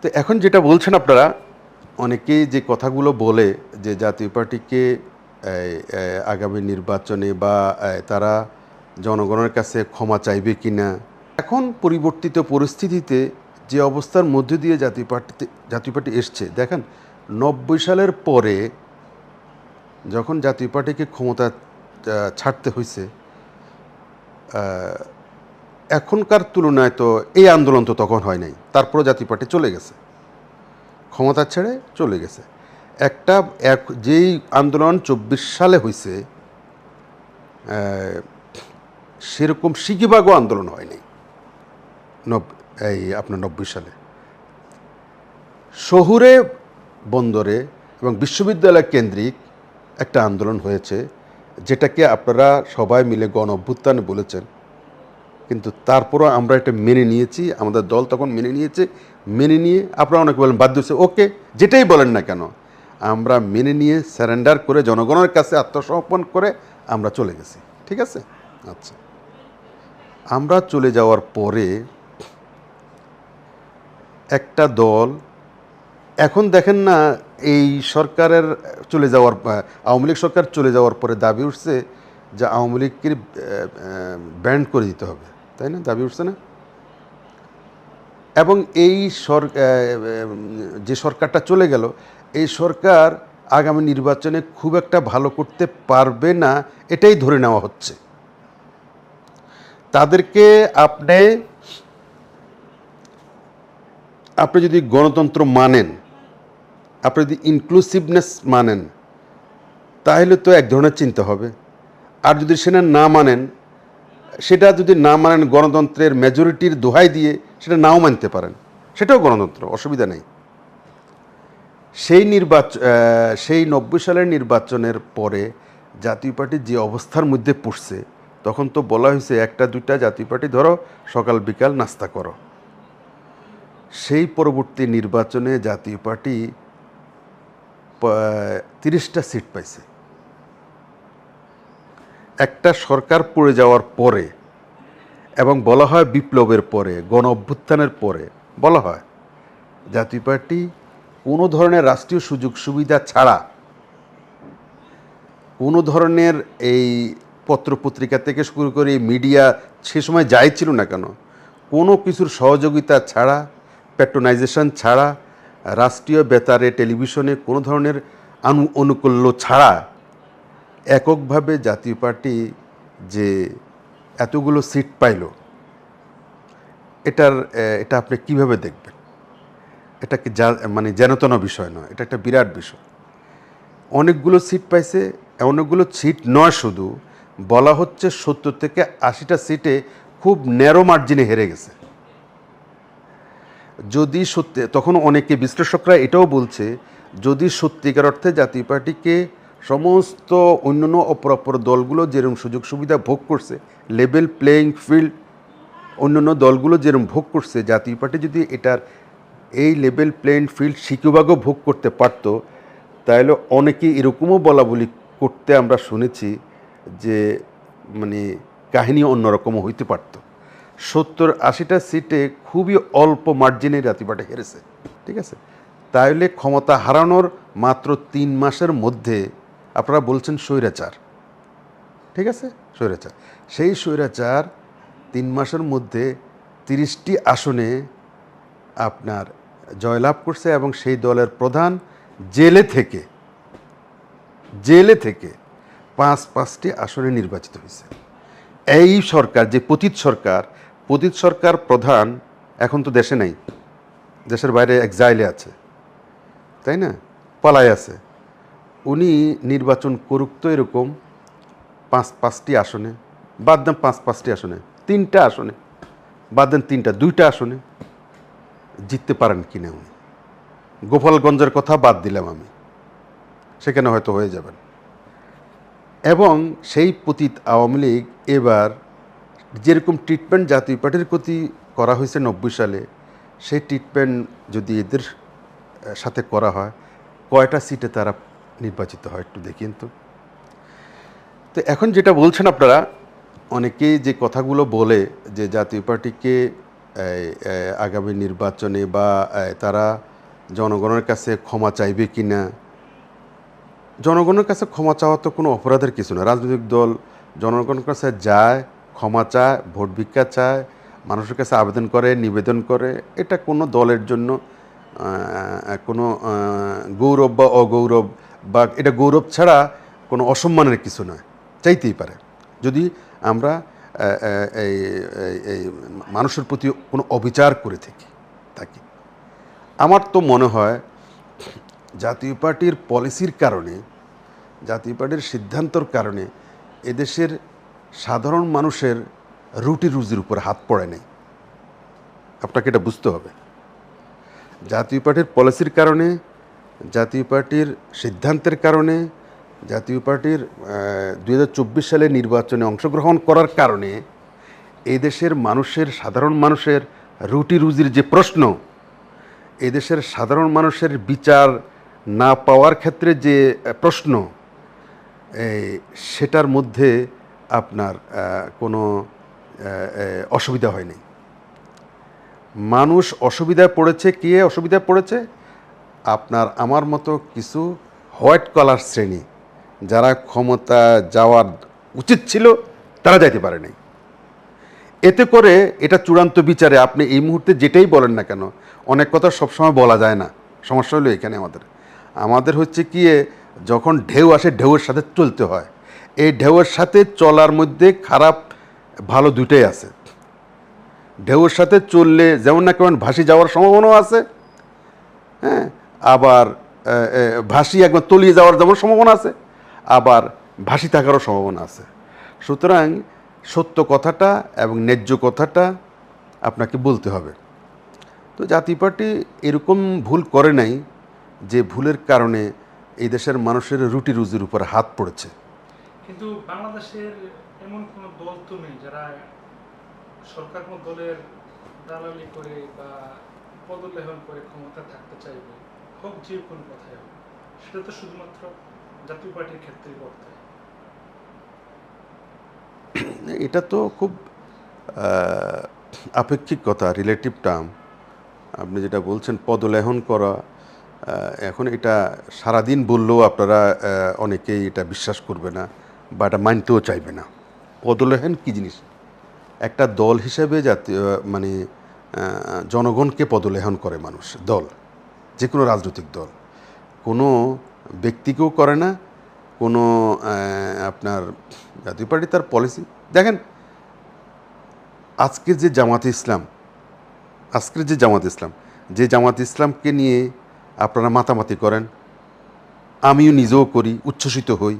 তো এখন যেটা বলছেন আপনারা, অনেকেই যে কথাগুলো বলে যে জাতীয় পার্টিকে আগামী নির্বাচনে বা তারা জনগণের কাছে ক্ষমা চাইবে কিনা, এখন পরিবর্তিত পরিস্থিতিতে যে অবস্থার মধ্যে দিয়ে জাতীয় পার্টিতে, জাতীয় পার্টি এসছে, দেখেন নব্বই সালের পরে যখন জাতীয় পার্টিকে ক্ষমতা ছাড়তে হয়েছে এখনকার তুলনায় তো এই আন্দোলন তো তখন হয় নাই তারপরও জাতীয় পার্টি চলে গেছে। ক্ষমতা ছেড়ে চলে গেছে। একটা, এক, যেই আন্দোলন চব্বিশ সালে হয়েছে সেরকম সিকিবাগও আন্দোলন হয়নি নব, এই আপনার নব্বই সালে। শহুরে বন্দরে এবং বিশ্ববিদ্যালয় কেন্দ্রিক একটা আন্দোলন হয়েছে, যেটাকে আপনারা সবাই মিলে গণ অভ্যুত্থানে বলেছেন। কিন্তু তারপরও আমরা এটা মেনে নিয়েছি, আমাদের দল তখন মেনে নিয়েছে, মেনে নিয়ে আপনারা অনেকে বলেন বাধ্য হচ্ছে ওকে, যেটাই বলেন না কেন, আমরা মেনে নিয়ে স্যারেন্ডার করে জনগণের কাছে আত্মসমর্পণ করে আমরা চলে গেছি, ঠিক আছে? আচ্ছা। আমরা চলে যাওয়ার পরে একটা দল, এখন দেখেন না, এই সরকারের চলে যাওয়ার, আওয়ামী লীগ সরকার চলে যাওয়ার পরে দাবি উঠছে যে আওয়ামী লীগকে ব্যান্ড করে দিতে হবে। তাই না? দাবি উঠছে না? এবং এই সর যে সরকারটা চলে গেল, এই সরকার আগামী নির্বাচনে খুব একটা ভালো করতে পারবে না, এটাই ধরে নেওয়া হচ্ছে। তাদেরকে আপনি আপনি যদি গণতন্ত্র মানেন, আপনি যদি ইনক্লুসিভনেস মানেন, তাহলে তো এক ধরনের চিন্তা হবে। আর যদি সেটা না মানেন সেটা যদি না মানেন গণতন্ত্রের মেজরিটির দোহাই দিয়ে সেটা নাও মানতে পারেন। সেটাও গণতন্ত্র, অসুবিধা নেই। সেই নির্বাচন সেই নব্বই সালের নির্বাচনের পরে জাতীয় পার্টি যে অবস্থার মধ্যে পড়ছে, তখন তো বলা হয়েছে একটা, দুইটা জাতীয় পার্টি ধরো, সকাল বিকাল নাস্তা করো। সেই পরবর্তী নির্বাচনে জাতীয় পার্টি তিরিশটা সিট পাইছে। একটা সরকার পড়ে যাওয়ার পরে এবং বলা হয় বিপ্লবের পরে, গণ অভ্যুত্থানের পরে, বলা হয়, জাতীয় পার্টি কোনো ধরনের রাষ্ট্রীয় সুযোগ সুবিধা ছাড়া কোনো ধরনের এই পত্রপত্রিকা থেকে শুরু করে মিডিয়া সে সময় যাই ছিল না কেন, কোনো কিছুর সহযোগিতা ছাড়া প্যাট্রোনাইজেশন ছাড়া, রাষ্ট্রীয় বেতারে, টেলিভিশনে কোনো ধরনের আনু অনুকূল্য ছাড়া এককভাবে জাতীয় পার্টি যে এতগুলো সিট পাইল, এটার এটা আপনি কীভাবে দেখবেন? এটা কি যা মানে যেনতন বিষয় নয়, এটা একটা বিরাট বিষয়। অনেকগুলো সিট পাইছে, অনেকগুলো সিট নয় শুধু, বলা হচ্ছে সত্তর থেকে আশিটা সিটে খুব ন্যারো মার্জিনে হেরে গেছে। যদি সত্যি, তখন অনেকে বিশ্লেষকরা এটাও বলছে, যদি সত্যিকার অর্থে জাতীয় পার্টিকে সমস্ত অন্যান্য অপরাপর দলগুলো যেরকম সুযোগ সুবিধা ভোগ করছে লেভেল প্লেয়িং ফিল্ড অন্যান্য দলগুলো যেরকম ভোগ করছে, জাতীয় পার্টি যদি এটার এই লেভেল প্লেইং ফিল্ড সিকিভাগও ভোগ করতে পারত, তাহলে অনেকে এরকমও বলা বলি করতে আমরা শুনেছি যে মানে কাহিনী অন্যরকমও হইতে পারত। সত্তর আশিটা সিটে খুবই অল্প মার্জিনে জাতীয় পার্টি হেরেছে, ঠিক আছে? তাহলে ক্ষমতা হারানোর মাত্র তিন মাসের মধ্যে আপনারা বলছেন স্বৈরাচার। ঠিক আছে? স্বৈরাচার। সেই স্বৈরাচার তিন মাসের মধ্যে তিরিশটি আসনে আপনার জয়লাভ করছে এবং সেই দলের প্রধান জেলে থেকে জেলে থেকে পাঁচ পাঁচটি আসনে নির্বাচিত হয়েছে। এই সরকার, যে পতিত সরকার পতিত সরকার প্রধান এখন তো দেশে নাই। দেশের বাইরে এক্সাইলে আছে। তাই না? পালায় আছে। উনি নির্বাচন করুক তো এরকম পাঁচ পাঁচটি আসনে, বাদ দেন পাঁচ পাঁচটি আসনে, তিনটা আসনে, বাদ দেন তিনটা, দুইটা আসনে, জিততে পারেন কি না উনি। গোপালগঞ্জের কথা বাদ দিলাম আমি, সেখানে হয়তো হয়ে যাবেন। এবং সেই পতীত আওয়ামী লীগ এবার যেরকম ট্রিটমেন্ট জাতীয় পার্টির প্রতি করা হয়েছে নব্বই সালে, সেই ট্রিটমেন্ট যদি এদের সাথে করা হয়, কয়টা সিটে তারা নির্বাচিত হয়, একটু দেখিন তো। তো এখন যেটা বলছেন আপনারা, অনেকেই যে কথাগুলো বলে যে জাতীয় পার্টিকে আগামী নির্বাচনে বা তারা জনগণের কাছে ক্ষমা চাইবে কি না জনগণের কাছে ক্ষমা চাওয়া তো কোনো অপরাধের কিছু না। রাজনৈতিক দল জনগণের কাছে যায়, ক্ষমা চায়, ভোট ভিক্ষা চায়, মানুষের কাছে আবেদন করে, নিবেদন করে, এটা কোনো দলের জন্য কোনো গৌরব বা অগৌরব বা এটা গৌরব ছাড়া কোনো অসম্মানের কিছু নয়, চাইতেই পারে। যদি আমরা এই মানুষের প্রতি কোনো অবিচার করে থাকি থাকি। আমার তো মনে হয় জাতীয় পার্টির পলিসির কারণে, জাতীয় পার্টির সিদ্ধান্তর কারণে এদেশের সাধারণ মানুষের রুটি রুজির উপর হাত পড়ে নেই। আপনাকে এটা বুঝতে হবে। জাতীয় পার্টির পলিসির কারণে জাতীয় পার্টির সিদ্ধান্তের কারণে, জাতীয় পার্টির দু হাজার চব্বিশ সালে নির্বাচনে অংশগ্রহণ করার কারণে এই দেশের মানুষের, সাধারণ মানুষের রুটি রুজির যে প্রশ্ন এদেশের সাধারণ মানুষের বিচার না পাওয়ার ক্ষেত্রে যে প্রশ্ন সেটার মধ্যে আপনার কোনো অসুবিধা হয়নি। মানুষ অসুবিধায় পড়েছে কে অসুবিধায় পড়েছে? আপনার, আমার মতো কিছু হোয়াইট কলার শ্রেণি যারা ক্ষমতা যাওয়ার উচিত ছিল, তারা যাইতে পারে নাই। এতে করে এটা চূড়ান্ত বিচারে আপনি এই মুহূর্তে যেটাই বলেন না কেন, অনেক কথা সবসময় বলা যায় না। সমস্যা হলো এখানে আমাদের। আমাদের হচ্ছে কি যখন ঢেউ আসে, ঢেউয়ের সাথে চলতে হয়। এই ঢেউয়ের সাথে চলার মধ্যে খারাপ ভালো দুইটাই আছে। ঢেউয়ের সাথে চললে যেমন না কেমন ভাসি যাওয়ার সম্ভাবনাও আছে। হ্যাঁ? আবার ভাসি একবার তলিয়ে যাওয়ার যেমন সম্ভাবনা আছে, আবার ভাসি থাকারও সম্ভাবনা আছে। সুতরাং সত্য কথাটা এবং ন্যায্য কথাটা আপনাকে বলতে হবে। তো জাতীয় পার্টি এরকম ভুল করে নাই যে ভুলের কারণে এই দেশের মানুষের রুটি রুজির উপর হাত পড়েছে। কিন্তু বাংলাদেশের এমন কোনো দল তো নেই যারা সরকার কোনো দলের দালালি করে বা পদলেহন করে ক্ষমতা থাকতে চাইবে। হোক যে কোনো কথাই হোক সেটা তো শুধুমাত্র জাতীয় পার্টির ক্ষেত্রেই বর্তায় এটা তো খুব আপেক্ষিক কথা রিলেটিভ টার্ম আপনি যেটা বলছেন, পদলেহন করা এখন এটা সারাদিন বললেও আপনারা অনেকেই এটা বিশ্বাস করবে না বা এটা মানতেও চাইবে না। পদলেহন কী জিনিস? একটা দল হিসেবে জাতীয় মানে জনগণকে পদলেহন করে মানুষ, দল। যে কোনো রাজনৈতিক দল। কোনো ব্যক্তিকেও করে না, কোনো আপনার জাতীয় পার্টি তার পলিসি দেখেন, আজকের যে জামাতে ইসলাম, আজকের যে জামাত ইসলাম, যে জামাত ইসলামকে নিয়ে আপনারা মাতামাতি করেন, আমিও নিজেও করি, উচ্ছ্বসিত হই।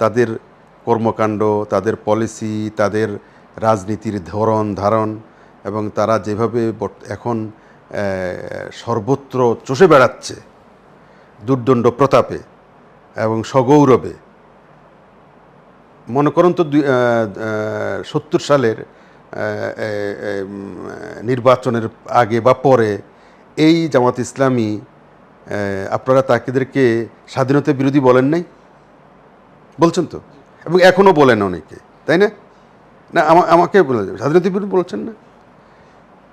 তাদের কর্মকাণ্ড, তাদের পলিসি তাদের রাজনীতির ধরন, ধারণ এবং তারা যেভাবে এখন সর্বত্র চষে বেড়াচ্ছে দুর্দণ্ড প্রতাপে এবং সগৌরবে। মনে করুন তো সত্তর সালের নির্বাচনের আগে বা পরে এই জামাত ইসলামী আপনারা তাকেদেরকে স্বাধীনতা বিরোধী বলেন নাই? বলছেন তো? এবং এখনও বলেন অনেকে, তাই না? না, আমা- আমাকে বলে স্বাধীনতা বিরোধী বলছেন না?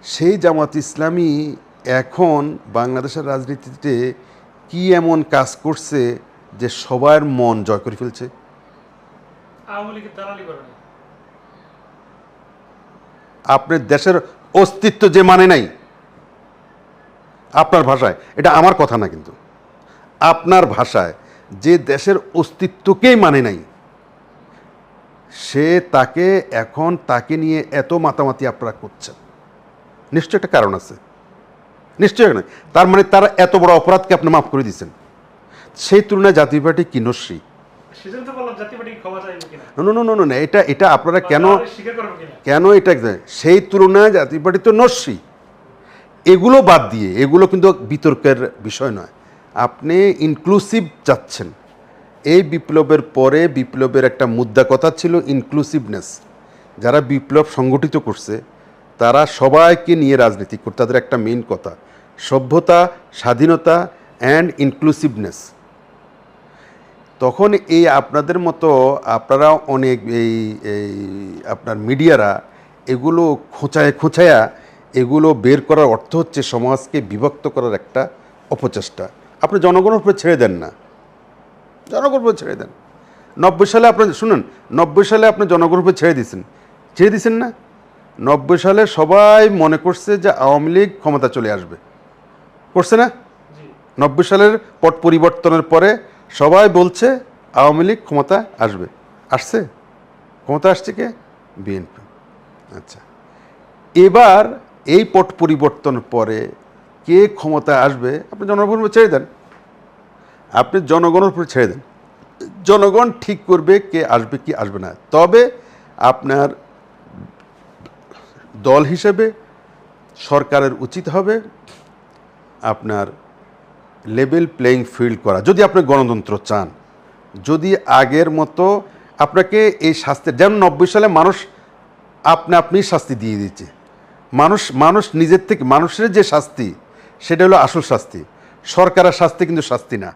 সেই জামাত ইসলামী এখন বাংলাদেশের রাজনীতিতে কি এমন কাজ করছে যে সবার মন জয় করে ফেলছে? আপনার দেশের অস্তিত্ব যে মানে নাই আপনার ভাষায় এটা আমার কথা না কিন্তু। আপনার ভাষায় যে দেশের অস্তিত্বকেই মানে নাই সে তাকে এখন তাকে নিয়ে এত মাতামাতি আপনারা করছেন। নিশ্চয় একটা কারণ আছে। নিশ্চয় নয় তার মানে তারা এত বড় অপরাধকে আপনি মাফ করে দিয়েছেন। সেই তুলনায় জাতীয় পার্টি কিনশ্রী নো নো নো নো এটা এটা আপনারা কেন কিনা। কেন এটা সেই তুলনায় জাতীয় পার্টি তো নস্যি। এগুলো বাদ দিয়ে এগুলো কিন্তু বিতর্কের বিষয় নয়। আপনি ইনক্লুসিভ চাচ্ছেন। এই বিপ্লবের পরে বিপ্লবের একটা মুদ্রা কথা ছিল ইনক্লুসিভনেস যারা বিপ্লব সংগঠিত করছে তারা সবাইকে নিয়ে রাজনীতি করতে। তাদের একটা মেন কথা, সভ্যতা, স্বাধীনতা অ্যান্ড ইনক্লুসিভনেস তখন এই আপনাদের মতো আপনারা অনেক এই এই আপনার মিডিয়ারা এগুলো খোঁচায় খোঁচায়া এগুলো বের করার অর্থ হচ্ছে সমাজকে বিভক্ত করার একটা অপচেষ্টা। আপনি জনগণের উপরে ছেড়ে দেন না। জনগণের উপরে ছেড়ে দেন। নব্বই সালে আপনি, শুনুন, নব্বই সালে আপনি জনগণের উপরে ছেড়ে দিয়েছেন। ছেড়ে দিয়েছেন না? নব্বই সালে সবাই মনে করছে যে আওয়ামী লীগ ক্ষমতা চলে আসবে। করছে না? নব্বই সালের পট পরিবর্তনের পরে সবাই বলছে আওয়ামী লীগ ক্ষমতা আসবে। আসছে? ক্ষমতা আসছে কে? বিএনপি। আচ্ছা। এবার এই পট পরিবর্তন পরে কে ক্ষমতা আসবে আপনি জনগণের উপর ছেড়ে দেন। আপনি জনগণের উপর ছেড়ে দেন। জনগণ ঠিক করবে কে আসবে কি আসবে না। তবে আপনার দল হিসেবে সরকারের উচিত হবে আপনার লেভেল প্লেয়িং ফিল্ড করা। যদি আপনি গণতন্ত্র চান, যদি আগের মতো আপনাকে এই শাস্তির যেমন নব্বই সালে মানুষ আপনি আপনি শাস্তি দিয়ে দিচ্ছে মানুষ মানুষ নিজের থেকে, মানুষের যে শাস্তি, সেটা হলো আসল শাস্তি। সরকারের শাস্তি কিন্তু শাস্তি না।